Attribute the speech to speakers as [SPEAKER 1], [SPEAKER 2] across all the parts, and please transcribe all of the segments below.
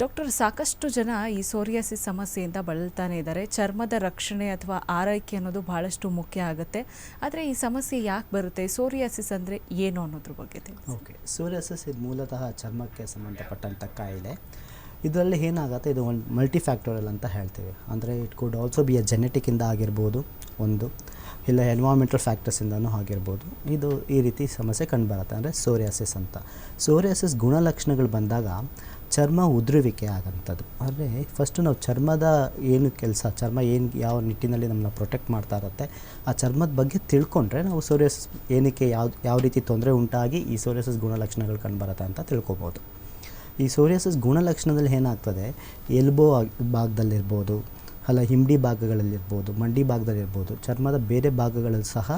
[SPEAKER 1] Doctor, ಸಾಕಷ್ಟು ಜನ ಈ ಸೋರಿಯಾಸಿಸ್ ಸಮಸ್ಯೆಯಿಂದ ಬಳಲ್ತಾನೆ ಇದ್ದಾರೆ. ಚರ್ಮದ ರಕ್ಷಣೆ ಅಥವಾ ಆರೈಕೆ ಅನ್ನೋದು ಬಹಳಷ್ಟು ಮುಖ್ಯ ಆಗುತ್ತೆ. ಆದರೆ ಈ ಸಮಸ್ಯೆ ಯಾಕೆ ಬರುತ್ತೆ? ಸೋರಿಯಾಸಿಸ್ ಅಂದರೆ ಏನು ಅನ್ನೋದ್ರ ಬಗ್ಗೆ.
[SPEAKER 2] ಓಕೆ, ಸೋರಿಯಾಸಿಸ್ ಇದು ಮೂಲತಃ ಚರ್ಮಕ್ಕೆ ಸಂಬಂಧಪಟ್ಟಂಥ ಕಾಯಿಲೆ. ಇದರಲ್ಲಿ ಏನಾಗುತ್ತೆ? ಇದು ಒಂದು ಮಲ್ಟಿ ಫ್ಯಾಕ್ಟೋರಿಯಲ್ ಅಂತ ಹೇಳ್ತೀವಿ. ಅಂದರೆ it could also be a ಜೆನೆಟಿಕ್ಕಿಂದ ಆಗಿರ್ಬೋದು ಒಂದು, ಇಲ್ಲ ಎನ್ವಾಮೆಂಟಲ್ ಫ್ಯಾಕ್ಟರ್ಸಿಂದನೂ ಆಗಿರ್ಬೋದು. ಇದು ಈ ರೀತಿ ಸಮಸ್ಯೆ ಕಂಡುಬರುತ್ತೆ. ಅಂದರೆ ಸೋರಿಯಾಸಿಸ್ ಅಂತ. ಸೋರಿಯಾಸಿಸ್ ಗುಣಲಕ್ಷಣಗಳು ಬಂದಾಗ ಚರ್ಮ ಉದುರುವಿಕೆ ಆಗೋಂಥದ್ದು. ಅಂದರೆ ಫಸ್ಟು ನಾವು ಚರ್ಮದ ಏನು ಕೆಲಸ, ಚರ್ಮ ಏನು, ಯಾವ ನಿಟ್ಟಿನಲ್ಲಿ ನಮ್ಮನ್ನ ಪ್ರೊಟೆಕ್ಟ್ ಮಾಡ್ತಾ ಇರುತ್ತೆ, ಆ ಚರ್ಮದ ಬಗ್ಗೆ ತಿಳ್ಕೊಂಡ್ರೆ ನಾವು ಸೋರಿಯಾಸಿಸ್ ಏನಕ್ಕೆ ಯಾವ ಯಾವ ರೀತಿ ತೊಂದರೆ ಉಂಟಾಗಿ ಈ ಸೋರಿಯಸಸ್ ಗುಣಲಕ್ಷಣಗಳು ಕಂಡುಬರುತ್ತೆ ಅಂತ ತಿಳ್ಕೊಬೋದು. ಈ ಸೋರಿಯಸಸ್ ಗುಣಲಕ್ಷಣದಲ್ಲಿ ಏನಾಗ್ತದೆ ಎಲ್ಬೋ ಭಾಗದಲ್ಲಿರ್ಬೋದು, ಅಲ್ಲ ಹಿಂಡಿ ಭಾಗಗಳಲ್ಲಿರ್ಬೋದು, ಮಂಡಿ ಭಾಗದಲ್ಲಿರ್ಬೋದು, ಚರ್ಮದ ಬೇರೆ ಭಾಗಗಳಲ್ಲಿ ಸಹ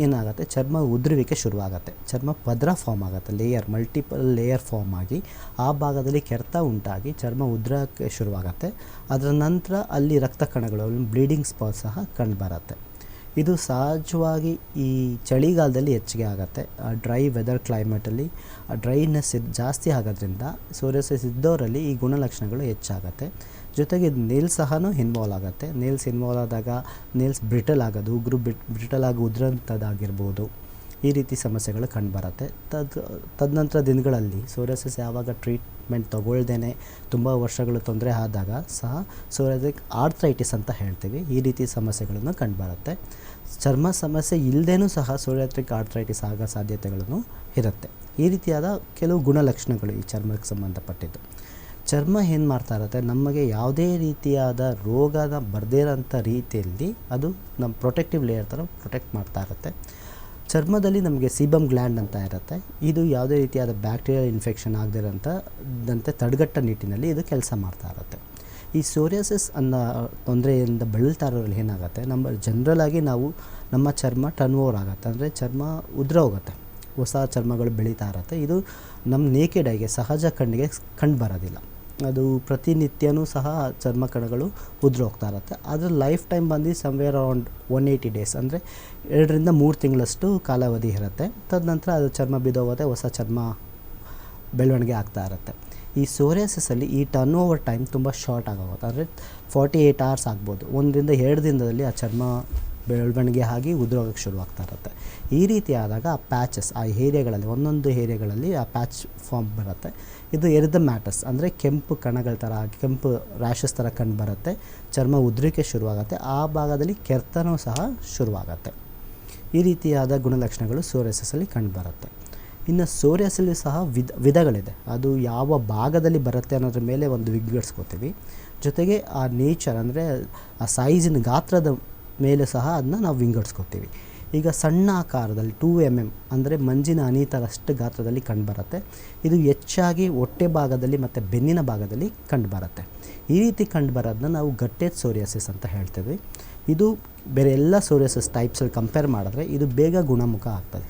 [SPEAKER 2] ಏನಾಗುತ್ತೆ? ಚರ್ಮ ಉದುರುವಿಕೆ ಶುರುವಾಗುತ್ತೆ. ಚರ್ಮ ಪದರ ಫಾರ್ಮ್ ಆಗುತ್ತೆ. ಲೇಯರ್ ಮಲ್ಟಿಪಲ್ ಲೇಯರ್ ಫಾರ್ಮ್ ಆಗಿ ಆ ಭಾಗದಲ್ಲಿ ಕೆರೆತ ಉಂಟಾಗಿ ಚರ್ಮ ಉದುರಕ್ಕೆ ಶುರುವಾಗುತ್ತೆ. ಅದರ ನಂತರ ಅಲ್ಲಿ ರಕ್ತ ಕಣಗಳು ಬ್ಲೀಡಿಂಗ್ ಸ್ಪಾಟ್ ಸಹ ಕಂಡುಬರುತ್ತೆ ಇದು ಸಹಜವಾಗಿ ಈ ಚಳಿಗಾಲದಲ್ಲಿ ಹೆಚ್ಚಿಗೆ ಆಗುತ್ತೆ. ಡ್ರೈ ವೆದರ್ ಕ್ಲೈಮೇಟಲ್ಲಿ ಡ್ರೈನೆಸ್ ಜಾಸ್ತಿ ಆಗೋದ್ರಿಂದ ಸೋರಿಯಾಸಿಸ್ ಇದ್ದವರಲ್ಲಿ ಈ ಗುಣಲಕ್ಷಣಗಳು ಹೆಚ್ಚಾಗುತ್ತೆ. ಜೊತೆಗೆ ಇದು ನೇಲ್ಸ್ ಸಹ ಇನ್ವಾಲ್ವ್ ಆಗುತ್ತೆ. ನೇಲ್ಸ್ ಇನ್ವಾಲ್ವ್ ಆದಾಗ ನೇಲ್ಸ್ ಬ್ರಿಟಲ್ ಆಗೋದು, ಉಗುರು ಬ್ರಿಟಲ್ ಆಗಿ ಉದುರಂಥದ್ದಾಗಿರ್ಬೋದು ಈ ರೀತಿ ಸಮಸ್ಯೆಗಳು ಕಂಡುಬರುತ್ತೆ. ತದ್, ತದನಂತರ ದಿನಗಳಲ್ಲಿ ಸೋರಿಯಾಸಿಸ್ ಯಾವಾಗ ಟ್ರೀಟ್ಮೆಂಟ್ ತೊಗೊಳ್ದೇ ತುಂಬ ವರ್ಷಗಳು ತೊಂದರೆ ಆದಾಗ ಸಹ ಸೋರಿಯಾಸಿಕ್ ಆರ್ಥ್ರೈಟಿಸ್ ಅಂತ ಹೇಳ್ತೀವಿ. ಈ ರೀತಿ ಸಮಸ್ಯೆಗಳನ್ನು ಕಂಡುಬರುತ್ತೆ. ಚರ್ಮ ಸಮಸ್ಯೆ ಇಲ್ಲದೇನೂ ಸಹ ಸೋರಿಯಾಟ್ರಿಕ್ ಆರ್ಥ್ರೈಟಿಸ್ ಆಗೋ ಸಾಧ್ಯತೆಗಳನ್ನು ಇರುತ್ತೆ. ಈ ರೀತಿಯಾದ ಕೆಲವು ಗುಣಲಕ್ಷಣಗಳು ಈ ಚರ್ಮಕ್ಕೆ ಸಂಬಂಧಪಟ್ಟಿದ್ದು. ಚರ್ಮ ಏನು ಮಾಡ್ತಾ ಇರುತ್ತೆ? ನಮಗೆ ಯಾವುದೇ ರೀತಿಯಾದ ರೋಗದ ಬರದೇ ಇರೋಂಥ ರೀತಿಯಲ್ಲಿ ಅದು ನಮ್ಮ ಪ್ರೊಟೆಕ್ಟಿವ್ ಲೇಯರ್ ಥರ ಪ್ರೊಟೆಕ್ಟ್ ಮಾಡ್ತಾ ಇರುತ್ತೆ. ಚರ್ಮದಲ್ಲಿ ನಮಗೆ ಸೀಬಮ್ ಗ್ಲ್ಯಾಂಡ್ ಅಂತ ಇರುತ್ತೆ. ಇದು ಯಾವುದೇ ರೀತಿಯಾದ ಬ್ಯಾಕ್ಟೀರಿಯಲ್ ಇನ್ಫೆಕ್ಷನ್ ಆಗದಿರೋಂಥದ್ದಂತೆ ತಡೆಗಟ್ಟ ನಿಟ್ಟಿನಲ್ಲಿ ಇದು ಕೆಲಸ ಮಾಡ್ತಾ ಇರುತ್ತೆ. ಈ ಸೋರಿಯಾಸಿಸ್ ಅನ್ನೋ ತೊಂದರೆಯಿಂದ ಬಳಲ್ತಾ ಇರೋರಲ್ಲಿ ಏನಾಗುತ್ತೆ? ನಮ್ಮ ಜನರಲ್ ಆಗಿ ನಾವು ನಮ್ಮ ಚರ್ಮ ಟರ್ನ್ ಓವರ್ ಆಗುತ್ತೆ. ಅಂದರೆ ಚರ್ಮ ಉದುರೋಗುತ್ತೆ ಹೊಸ ಚರ್ಮಗಳು ಬೆಳೀತಾ ಇರುತ್ತೆ. ಇದು ನಮ್ಮ ನೇಕೆಡ್ ಆಗಿ ಸಹಜ ಕಣ್ಣಿಗೆ ಕಂಡು ಬರೋದಿಲ್ಲ. ಅದು ಪ್ರತಿನಿತ್ಯನೂ ಸಹ ಚರ್ಮ ಕಣಗಳು ಉದುರೋಗ್ತಾ ಇರುತ್ತೆ. ಅದರ ಲೈಫ್ ಟೈಮ್ ಬಂದು somewhere around one eighty days ಅಂದರೆ ಎರಡರಿಂದ ಮೂರು ತಿಂಗಳಷ್ಟು ಕಾಲಾವಧಿ ಇರುತ್ತೆ. ತದನಂತರ ಅದು ಚರ್ಮ ಬಿದ್ದೋಗುತ್ತೆ ಹೊಸ ಚರ್ಮ ಬೆಳವಣಿಗೆ ಆಗ್ತಾ ಇರುತ್ತೆ. ಈ ಸೋರಿಯಾಸಿಸಲ್ಲಿ ಈ ಟರ್ನ್ ಓವರ್ ಟೈಮ್ ತುಂಬ ಶಾರ್ಟ್ ಆಗೋಗುತ್ತೆ. ಅಂದರೆ ಫಾರ್ಟಿ ಏಯ್ಟ್ ಅವರ್ಸ್ ಆಗ್ಬೋದು. ಒಂದರಿಂದ ಎರಡು ದಿನದಲ್ಲಿ ಆ ಚರ್ಮ ಬೆಳವಣಿಗೆ ಆಗಿ ಉದುರೋಗಕ್ಕೆ ಶುರುವಾಗ್ತಾ ಇರುತ್ತೆ. ಈ ರೀತಿ ಆದಾಗ ಆ ಪ್ಯಾಚಸ್ ಆ ಏರಿಯಾಗಳಲ್ಲಿ, ಒಂದೊಂದು ಏರಿಯಾಗಳಲ್ಲಿ ಆ ಪ್ಯಾಚ್ ಫಾರ್ಮ್ ಬರುತ್ತೆ. ಇದು ಎರಿದ ಮ್ಯಾಟಸ್ ಅಂದರೆ ಕೆಂಪು ಕಣಗಳ ಥರ ಕೆಂಪು ರ್ಯಾಷಸ್ ಥರ ಕಂಡು ಬರುತ್ತೆ. ಚರ್ಮ ಉದುರಿಕೆ ಶುರುವಾಗುತ್ತೆ. ಆ ಭಾಗದಲ್ಲಿ ಕೆರ್ತನೂ ಸಹ ಶುರುವಾಗುತ್ತೆ. ಈ ರೀತಿಯಾದ ಗುಣಲಕ್ಷಣಗಳು ಸೋರಿಯಾಸಿಸಲ್ಲಿ ಕಂಡುಬರುತ್ತೆ ಇನ್ನು ಸೋರಿಯಾಸಲ್ಲಿ ಸಹ ವಿಧ, ವಿಧಗಳಿದೆ. ಅದು ಯಾವ ಭಾಗದಲ್ಲಿ ಬರುತ್ತೆ ಅನ್ನೋದ್ರ ಮೇಲೆ ಒಂದು ವಿಂಗಡಿಸ್ಕೋತೀವಿ. ಜೊತೆಗೆ ಆ ನೇಚರ್ ಅಂದರೆ ಆ ಸೈಜಿನ ಗಾತ್ರದ ಮೇಲೆ ಸಹ ಅದನ್ನ ನಾವು ವಿಂಗಡಿಸ್ಕೋತೀವಿ. ಈಗ ಸಣ್ಣ ಆಕಾರದಲ್ಲಿ ಟೂ ಎಂ ಎಂ ಅಂದರೆ ಮಂಜಿನ ಹನಿ ಥರಷ್ಟು ಗಾತ್ರದಲ್ಲಿ ಕಂಡುಬರುತ್ತೆ ಇದು ಹೆಚ್ಚಾಗಿ ಹೊಟ್ಟೆ ಭಾಗದಲ್ಲಿ ಮತ್ತು ಬೆನ್ನಿನ ಭಾಗದಲ್ಲಿ ಕಂಡುಬರುತ್ತೆ ಈ ರೀತಿ ಕಂಡುಬರೋದನ್ನ ನಾವು ಗಟ್ಟೆದ ಸೋರಿಯಾಸಿಸ್ ಅಂತ ಹೇಳ್ತೀವಿ. ಇದು ಬೇರೆ ಎಲ್ಲ ಸೋರಿಯಾಸಿಸ್ ಟೈಪ್ಸಲ್ಲಿ ಕಂಪೇರ್ ಮಾಡಿದ್ರೆ ಇದು ಬೇಗ ಗುಣಮುಖ ಆಗ್ತದೆ.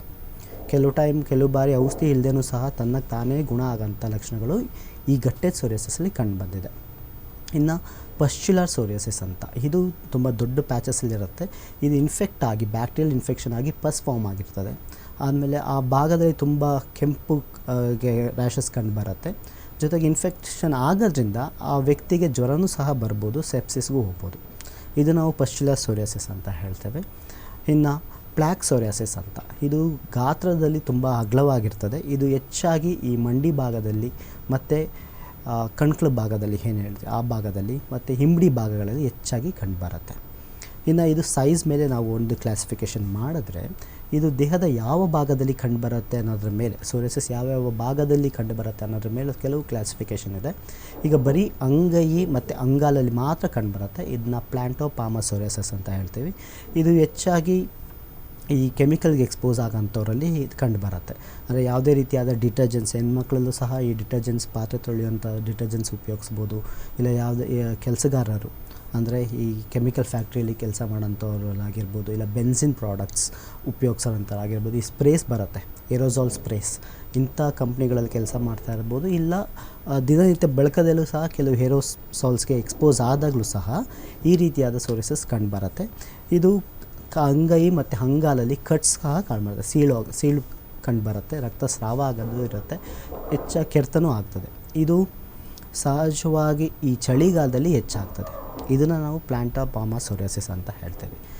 [SPEAKER 2] ಕೆಲವು ಟೈಮ್ ಕೆಲವು ಬಾರಿ ಔಷಧಿ ಇಲ್ಲದೇನೂ ಸಹ ತನ್ನ ತಾನೇ ಗುಣ ಆಗೋಂಥ ಲಕ್ಷಣಗಳು ಈ ಗಟ್ಟೆದ ಸೋರಿಯಾಸಿಸಲ್ಲಿ ಕಂಡುಬಂದಿದೆ ಇನ್ನು ಪಶ್ಚುಲರ್ ಸೋರಿಯಾಸಿಸ್ ಅಂತ. ಇದು ತುಂಬ ದೊಡ್ಡ ಪ್ಯಾಚಸ್ಸಲ್ಲಿರುತ್ತೆ ಇದು ಇನ್ಫೆಕ್ಟ್ ಆಗಿ ಬ್ಯಾಕ್ಟೀರಿಯಲ್ ಇನ್ಫೆಕ್ಷನ್ ಆಗಿ ಪಸ್ ಫಾರ್ಮ್ ಆಗಿರ್ತದೆ. ಆದಮೇಲೆ ಆ ಭಾಗದಲ್ಲಿ ತುಂಬ ಕೆಂಪು ರ್ಯಾಷಸ್ ಕಂಡು ಬರುತ್ತೆ. ಜೊತೆಗೆ ಇನ್ಫೆಕ್ಷನ್ ಆಗೋದ್ರಿಂದ ಆ ವ್ಯಕ್ತಿಗೆ ಜ್ವರನೂ ಸಹ ಬರ್ಬೋದು ಸೆಪ್ಸಿಸ್ಗೂ ಹೋಗ್ಬೋದು. ಇದು ನಾವು ಪಶ್ಚುಲರ್ ಸೋರಿಯಾಸಿಸ್ ಅಂತ ಹೇಳ್ತೇವೆ. ಇನ್ನು ಪ್ಲ್ಯಾಕ್ ಸೋರಿಯಾಸಿಸ್ ಅಂತ. ಇದು ಗಾತ್ರದಲ್ಲಿ ತುಂಬ ಅಗ್ಲವಾಗಿರ್ತದೆ. ಇದು ಹೆಚ್ಚಾಗಿ ಈ ಮಂಡಿ ಭಾಗದಲ್ಲಿ ಮತ್ತು ಕಣ್ಕಳ ಭಾಗದಲ್ಲಿ ಏನು ಹೇಳ್ತೀವಿ ಆ ಭಾಗದಲ್ಲಿ ಮತ್ತು ಹಿಂಬಡಿ ಭಾಗಗಳಲ್ಲಿ ಹೆಚ್ಚಾಗಿ ಕಂಡುಬರುತ್ತೆ ಇನ್ನು ಇದು ಸೈಜ್ ಮೇಲೆ ನಾವು ಒಂದು ಕ್ಲಾಸಿಫಿಕೇಷನ್ ಮಾಡಿದ್ರೆ ಇದು ದೇಹದ ಯಾವ ಭಾಗದಲ್ಲಿ ಕಂಡುಬರುತ್ತೆ ಅನ್ನೋದ್ರ ಮೇಲೆ ಸೋರಿಯಾಸಿಸ್ ಯಾವ್ಯಾವ ಭಾಗದಲ್ಲಿ ಕಂಡುಬರುತ್ತೆ ಅನ್ನೋದ್ರ ಮೇಲೆ ಕೆಲವು ಕ್ಲಾಸಿಫಿಕೇಷನ್ ಇದೆ. ಈಗ ಬರೀ ಅಂಗೈ ಮತ್ತು ಅಂಗಾಲಲ್ಲಿ ಮಾತ್ರ ಕಂಡುಬರುತ್ತೆ ಇದನ್ನ ಪ್ಲ್ಯಾಂಟೋಪಾಮ ಸೋರಿಯಾಸಿಸ್ ಅಂತ ಹೇಳ್ತೀವಿ. ಇದು ಹೆಚ್ಚಾಗಿ ಈ ಕೆಮಿಕಲ್ಗೆ ಎಕ್ಸ್ಪೋಸ್ ಆಗೋಂಥವ್ರಲ್ಲಿ ಕಂಡುಬರುತ್ತೆ ಅಂದರೆ ಯಾವುದೇ ರೀತಿಯಾದ ಡಿಟರ್ಜೆಂಟ್ಸ್ ಹೆಣ್ಮಕ್ಳಲ್ಲೂ ಸಹ ಈ ಡಿಟರ್ಜೆಂಟ್ಸ್ ಪಾತ್ರೆ ತೊಳೆಯುವಂಥ ಡಿಟರ್ಜೆಂಟ್ಸ್ ಉಪಯೋಗಿಸ್ಬೋದು. ಇಲ್ಲ ಯಾವುದೇ ಕೆಲಸಗಾರರು, ಅಂದರೆ ಈ ಕೆಮಿಕಲ್ ಫ್ಯಾಕ್ಟ್ರಿಯಲ್ಲಿ ಕೆಲಸ ಮಾಡೋಂಥವ್ರಲ್ಲಾಗಿರ್ಬೋದು, ಇಲ್ಲ ಬೆನ್ಸಿನ್ ಪ್ರಾಡಕ್ಟ್ಸ್ ಉಪಯೋಗಿಸೋಂಥವ್ರಾಗಿರ್ಬೋದು, ಈ ಸ್ಪ್ರೇಸ್ ಬರುತ್ತೆ ಏರೋಸಾಲ್ ಸ್ಪ್ರೇಸ್ ಇಂಥ ಕಂಪ್ನಿಗಳಲ್ಲಿ ಕೆಲಸ ಮಾಡ್ತಾ ಇರ್ಬೋದು. ಇಲ್ಲ ದಿನನಿತ್ಯ ಬೆಳಕದಲ್ಲೂ ಸಹ ಕೆಲವು ಹೇರೋಸಾಲ್ಸ್ಗೆ ಎಕ್ಸ್ಪೋಸ್ ಆದಾಗಲೂ ಸಹ ಈ ರೀತಿಯಾದ ಸೋರಿಸಸ್ ಕಂಡುಬರುತ್ತೆ ಇದು ಅಂಗೈ ಮತ್ತು ಅಂಗಾಲಲ್ಲಿ ಕಟ್ಸ್ ಸಹ ಕಾಣ್ಬರುತ್ತೆ ಸೀಳು ಸೀಳು ಕಂಡು ಬರುತ್ತೆ ರಕ್ತಸ್ರಾವ ಆಗೋದು ಇರುತ್ತೆ, ಹೆಚ್ಚು ಕೆರೆತನೂ ಆಗ್ತದೆ. ಇದು ಸಹಜವಾಗಿ ಈ ಚಳಿಗಾಲದಲ್ಲಿ ಹೆಚ್ಚಾಗ್ತದೆ. ಇದನ್ನು ನಾವು ಪ್ಲಾಂಟಾ ಪಾಮಾ ಸೊರಿಯಾಸಿಸ್ ಅಂತ ಹೇಳ್ತೇವೆ.